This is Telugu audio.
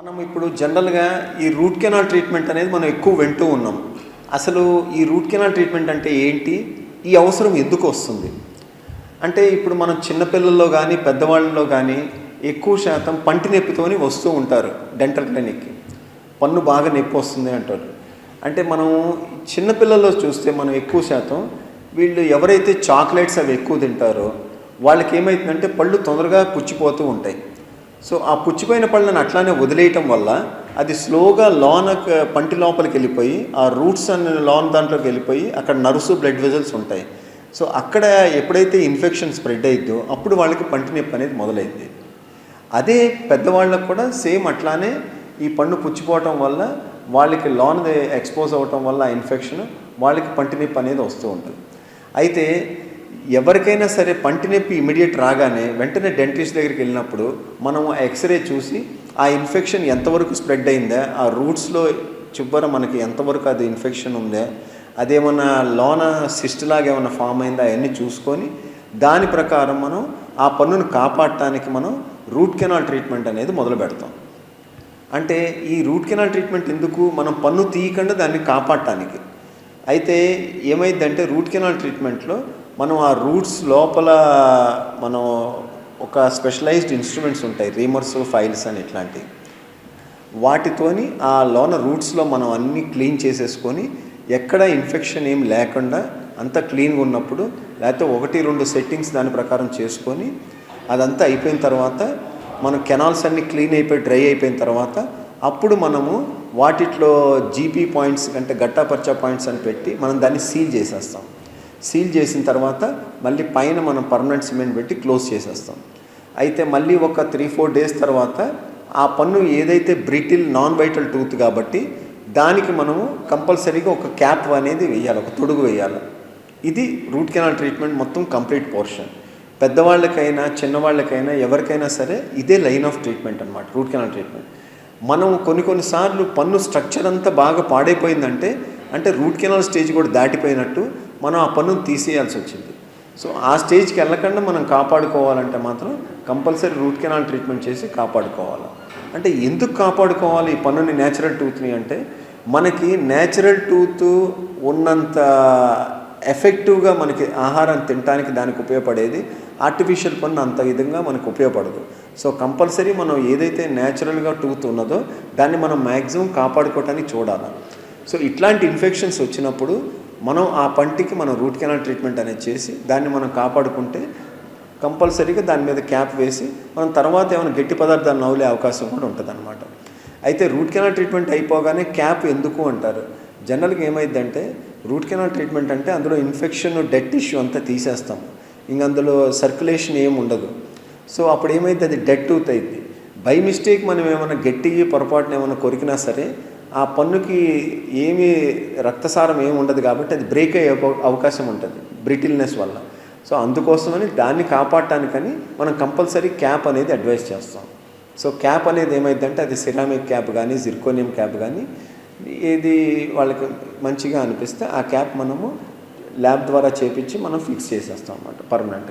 మనం ఇప్పుడు జనరల్గా ఈ రూట్ కెనాల్ ట్రీట్మెంట్ అనేది మనం ఎక్కువ వింటూ ఉన్నాం. అసలు ఈ రూట్ కెనాల్ ట్రీట్మెంట్ అంటే ఏంటి? ఈ అవసరం ఎందుకు వస్తుంది? అంటే ఇప్పుడు మనం చిన్నపిల్లల్లో కానీ పెద్దవాళ్ళలో కానీ ఎక్కువ శాతం పంటి నొప్పితోని వస్తూ ఉంటారు డెంటల్ క్లినిక్కి. పన్ను బాగా నొప్పి వస్తుంది అంటారు. అంటే మనం చిన్నపిల్లల్లో చూస్తే మనం ఎక్కువ శాతం వీళ్ళు ఎవరైతే చాక్లెట్స్ అవి ఎక్కువ తింటారో వాళ్ళకి ఏమవుతుందంటే పళ్ళు తొందరగా పుచ్చిపోతూ ఉంటాయి. సో ఆ పుచ్చిపోయిన పళ్ళని అట్లానే వదిలేయటం వల్ల అది స్లోగా లోన పంటి లోపలికి వెళ్ళిపోయి ఆ రూట్స్ అనే లోన్ దాంట్లోకి వెళ్ళిపోయి అక్కడ నర్సు బ్లడ్ వెజల్స్ ఉంటాయి. సో అక్కడ ఎప్పుడైతే ఇన్ఫెక్షన్ స్ప్రెడ్ అయిద్దో అప్పుడు వాళ్ళకి పంటి నొప్పి అనేది మొదలైంది అదే పెద్దవాళ్ళకు కూడా సేమ్ అట్లానే ఈ పండు పుచ్చిపోవటం వల్ల వాళ్ళకి లోన్ ఎక్స్పోజ్ అవ్వటం వల్ల ఆ ఇన్ఫెక్షన్ వాళ్ళకి పంటి నొప్పి అనేది వస్తూ ఉంటుంది. అయితే ఎవరికైనా సరే పంటి నొప్పి ఇమీడియట్ రాగానే వెంటనే డెంటిస్ట్ దగ్గరికి వెళ్ళినప్పుడు మనం ఎక్స్రే చూసి ఆ ఇన్ఫెక్షన్ ఎంతవరకు స్ప్రెడ్ అయిందా ఆ రూట్స్లో చివర మనకి ఎంతవరకు అది ఇన్ఫెక్షన్ ఉందా అదేమన్నా లోన సిస్ట్ లాగా ఏమైనా ఫామ్ అయిందా అవన్నీ చూసుకొని దాని ప్రకారం మనం ఆ పన్నును కాపాడటానికి మనం రూట్ కెనాల్ ట్రీట్మెంట్ అనేది మొదలు పెడతాం. అంటే ఈ రూట్ కెనాల్ ట్రీట్మెంట్ ఎందుకు? మనం పన్ను తీయకుండా దాన్ని కాపాడటానికి. అయితే ఏమైందంటే రూట్ కెనాల్ ట్రీట్మెంట్లో మనం ఆ రూట్స్ లోపల మనం ఒక స్పెషలైజ్డ్ ఇన్స్ట్రుమెంట్స్ ఉంటాయి రీమర్స్ ఫైల్స్ అని ఇట్లాంటివి. వాటితోని ఆ లోన రూట్స్లో మనం అన్నీ క్లీన్ చేసేసుకొని ఎక్కడ ఇన్ఫెక్షన్ ఏం లేకుండా అంత క్లీన్గా ఉన్నప్పుడు లేకపోతే ఒకటి రెండు సెట్టింగ్స్ దాని ప్రకారం చేసుకొని అదంతా అయిపోయిన తర్వాత మన కెనాల్స్ అన్నీ క్లీన్ అయిపోయి డ్రై అయిపోయిన తర్వాత అప్పుడు మనము వాటిట్లో జీపీ పాయింట్స్ కంటే గట్టాపర్చా పాయింట్స్ అని పెట్టి మనం దాన్ని సీల్ చేసేస్తాం. సీల్ చేసిన తర్వాత మళ్ళీ పైన మనం పర్మనెంట్ సిమెంట్ పెట్టి క్లోజ్ చేసేస్తాం. అయితే మళ్ళీ ఒక త్రీ ఫోర్ డేస్ తర్వాత ఆ పన్ను ఏదైతే బ్రిటిల్ నాన్ వైటల్ టూత్ కాబట్టి దానికి మనము కంపల్సరీగా ఒక క్యాప్ అనేది వేయాలి ఒక తొడుగు వేయాలి. ఇది రూట్ కెనాల్ ట్రీట్మెంట్ మొత్తం కంప్లీట్ పోర్షన్ పెద్దవాళ్ళకైనా చిన్నవాళ్ళకైనా ఎవరికైనా సరే ఇదే లైన్ ఆఫ్ ట్రీట్మెంట్ అనమాట రూట్ కెనాల్ ట్రీట్మెంట్ మనం కొన్ని కొన్నిసార్లు పన్ను స్ట్రక్చర్ అంతా బాగా పాడైపోయిందంటే అంటే రూట్ కెనాల్ స్టేజ్ కూడా దాటిపోయినట్టు మనం ఆ పన్నును తీసేయాల్సి వచ్చింది. సో ఆ స్టేజ్కి వెళ్ళకుండా మనం కాపాడుకోవాలంటే మాత్రం కంపల్సరీ రూట్ కెనాల్ ట్రీట్మెంట్ చేసి కాపాడుకోవాలి. అంటే ఎందుకు కాపాడుకోవాలి ఈ పన్నుని న్యాచురల్ టూత్ని అంటే మనకి న్యాచురల్ టూత్ ఉన్నంత ఎఫెక్టివ్గా మనకి ఆహారం తినడానికి దానికి ఉపయోగపడేది ఆర్టిఫిషియల్ పన్ను అంత విధంగా మనకు ఉపయోగపడదు. సో కంపల్సరీ మనం ఏదైతే న్యాచురల్గా టూత్ ఉన్నదో దాన్ని మనం మ్యాక్సిమం కాపాడుకోవటానికి చూడాలి. సో ఇట్లాంటి ఇన్ఫెక్షన్స్ వచ్చినప్పుడు మనం ఆ పంటికి మనం రూట్ కెనాల్ ట్రీట్మెంట్ అనేది చేసి దాన్ని మనం కాపాడుకుంటే కంపల్సరీగా దాని మీద క్యాప్ వేసి మనం తర్వాత ఏమైనా గట్టి పదార్థాలు నవ్వులే అవకాశం కూడా ఉంటుంది అనమాట అయితే రూట్ కెనాల్ ట్రీట్మెంట్ అయిపోగానే క్యాప్ ఎందుకు అంటారు? జనరల్గా ఏమైందంటే రూట్ కెనాల్ ట్రీట్మెంట్ అంటే అందులో ఇన్ఫెక్షన్ డెడ్ టిష్యూ అంతా తీసేస్తాం. ఇంక అందులో సర్క్యులేషన్ ఏమి ఉండదు. సో అప్పుడు ఏమైంది అది డెడ్ టూత్ అయింది బై మిస్టేక్ మనం ఏమైనా గట్టి పొరపాటున ఏమైనా కొరికినా సరే ఆ పన్నుకి ఏమి రక్తసారం ఏమి ఉండదు కాబట్టి అది బ్రేక్ అయ్యే అవకాశం ఉంటుంది. బ్రిటిల్నెస్ వల్ల. సో అందుకోసమని దాన్ని కాపాడటానికని మనం కంపల్సరీ క్యాప్ అనేది అడ్వైస్ చేస్తాం. సో క్యాప్ అనేది ఏమైందంటే అది సిరామిక్ క్యాప్ కానీ జిర్కోనియం క్యాప్ కానీ ఏది వాళ్ళకి మంచిగా అనిపిస్తే ఆ క్యాప్ మనము ల్యాబ్ ద్వారా చేపించి మనం ఫిక్స్ చేసేస్తాం అన్నమాట పర్మనెంట్